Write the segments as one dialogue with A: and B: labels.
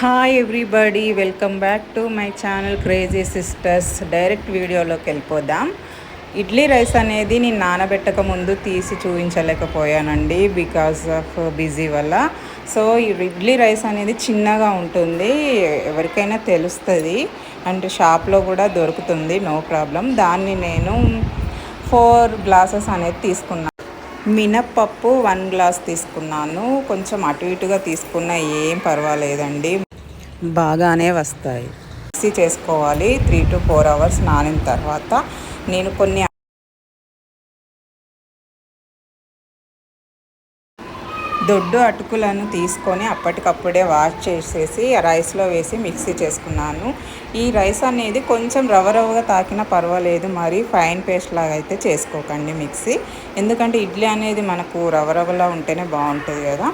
A: Hi everybody welcome back to my channel crazy sisters direct వీడియోలోకి వెళ్ళిపోదాం. Idli rice అనేది నేను నానబెట్టక ముందు తీసి చూపించలేకపోయానండి బికాస్ ఆఫ్ బిజీ వల్ల. సో ఇడ్లీ రైస్ అనేది చిన్నగా ఉంటుంది. ఎవరికైనా తెలుస్తుంది. అంటే షాప్లో కూడా దొరుకుతుంది. నో ప్రాబ్లం దాన్ని నేను ఫోర్ గ్లాసెస్ అనేది తీసుకున్నాను మినప్పప్పు వన్ గ్లాస్ తీసుకున్నాను. కొంచెం అటు ఇటుగా తీసుకున్న ఏం పర్వాలేదండి. బాగానే వస్తాయి. మిక్సీ చేసుకోవాలి. త్రీ టు ఫోర్ అవర్స్ నానిన తర్వాత నేను కొన్ని దొడ్డు అటుకులను తీసుకొని అప్పటికప్పుడే వాష్ చేసేసి రైస్లో వేసి మిక్సీ చేసుకున్నాను. ఈ రైస్ అనేది కొంచెం రవ రవ్వగా తాకినా పర్వాలేదు. మరి ఫైన్ పేస్ట్ లాగా అయితే చేసుకోకండి మిక్సీ. ఎందుకంటే ఇడ్లీ అనేది మనకు రవ రవ్వలా ఉంటేనే బాగుంటుంది కదా.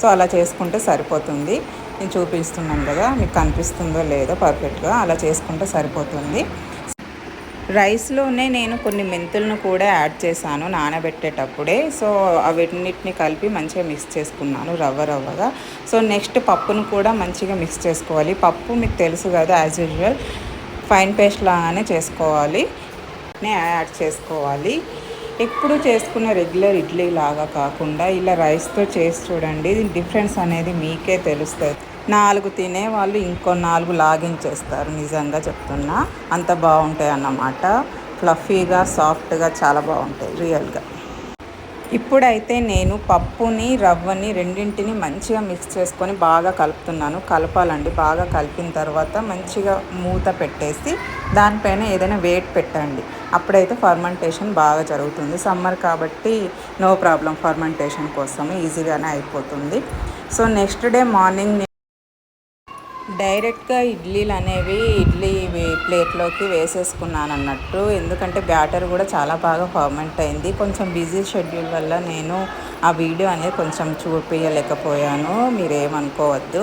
A: సో అలా చేసుకుంటే సరిపోతుంది. నేను చూపిస్తున్నాను కదా మీకు కనిపిస్తుందో లేదో పర్ఫెక్ట్గా అలా చేసుకుంటే సరిపోతుంది. రైస్లోనే నేను కొన్ని మెంతులను కూడా యాడ్ చేశాను నానబెట్టేటప్పుడే. సో అవన్నిటిని కలిపి మంచిగా మిక్స్ చేసుకున్నాను రవ్వ రవ్వగా. సో నెక్స్ట్ పప్పును కూడా మంచిగా మిక్స్ చేసుకోవాలి. పప్పు మీకు తెలుసు కదా యాజ్ యూజువల్ ఫైన్ పేస్ట్ లాగానే చేసుకోవాలి. యాడ్ చేసుకోవాలి. ఎప్పుడు చేసుకున్న రెగ్యులర్ ఇడ్లీ లాగా కాకుండా ఇలా రైస్తో చేసి చూడండి డిఫరెన్స్ అనేది మీకే తెలుస్తుంది. నాలుగు తినే వాళ్ళు ఇంకో నాలుగు లాగించేస్తారు నిజంగా చెప్తున్నా. అంత బాగుంటాయి అన్నమాట ఫ్లఫీగా సాఫ్ట్గా చాలా బాగుంటాయి రియల్గా. ఇప్పుడైతే నేను పప్పుని రవ్వని రెండింటిని మంచిగా మిక్స్ చేసుకొని బాగా కలుపుతున్నాను. కలపాలండి. బాగా కలిపిన తర్వాత మంచిగా మూత పెట్టేసి దానిపైన ఏదైనా వెయిట్ పెట్టండి. అప్పుడైతే ఫర్మెంటేషన్ బాగా జరుగుతుంది. సమ్మర్ కాబట్టి నో ప్రాబ్లం ఫర్మెంటేషన్ కోసం ఈజీగానే అయిపోతుంది. సో నెక్స్ట్ డే మార్నింగ్ డైరెక్ట్గా ఇడ్లీలు అనేవి ఇడ్లీ ప్లేట్లోకి వేసేసుకున్నాను అన్నట్టు ఎందుకంటే బ్యాటర్ కూడా చాలా బాగా ఫర్మెంట్ అయింది. కొంచెం బిజీ షెడ్యూల్ వల్ల నేను ఆ వీడియో అనేది కొంచెం చూపించలేకపోయాను మీరేమనుకోవద్దు.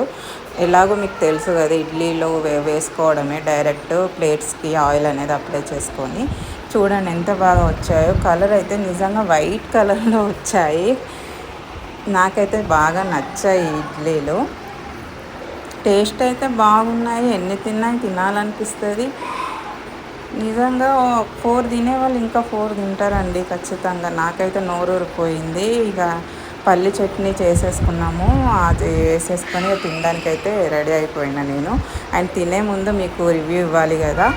A: ఎలాగో మీకు తెలుసు కదా ఇడ్లీలో వే వేసుకోవడమే డైరెక్ట్ ప్లేట్స్కి ఆయిల్ అనేది అప్లై చేసుకొని. చూడండి ఎంత బాగా వచ్చాయో. కలర్ అయితే నిజంగా వైట్ కలర్లో వచ్చాయి. నాకైతే బాగా నచ్చాయి ఇడ్లీలు. టేస్ట్ అయితే బాగున్నాయి. ఎన్ని తిన్నా తినాలనిపిస్తుంది. నిజంగా ఫోర్ తినే వాళ్ళు ఇంకా ఫోర్ తింటారండి ఖచ్చితంగా. నాకైతే నోరూరిపోయింది. ఇక పల్లి చట్నీ చేసేసుకున్నాము. అది వేసేసుకొని తినడానికైతే రెడీ అయిపోయినా నేను. అండ్ తినే ముందు మీకు రివ్యూ ఇవ్వాలి కదా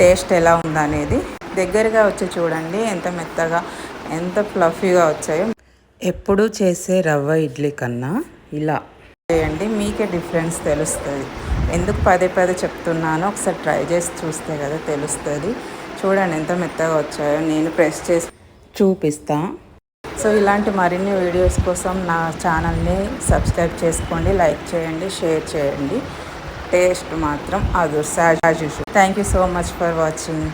A: టేస్ట్ ఎలా ఉందనేది. దగ్గరగా వచ్చి చూడండి ఎంత మెత్తగా ఎంత ఫ్లఫీగా వచ్చాయో. ఎప్పుడు చేసే రవ్వ ఇడ్లీ కన్నా ఇలా చేయండి మీకే డిఫరెన్స్ తెలుస్తుంది. ఎందుకు పదే పదే చెప్తున్నానో ఒకసారి ట్రై చేసి చూస్తే కదా తెలుస్తుంది. చూడండి ఎంత మెత్తగా వచ్చాయో నేను ప్రెస్ చేసి చూపిస్తా. సో ఇలాంటి మరిన్ని వీడియోస్ కోసం నా ఛానల్ని సబ్స్క్రైబ్ చేసుకోండి లైక్ చేయండి షేర్ చేయండి. టేస్ట్ మాత్రం అదుర్సాజ్ thank you so much for watching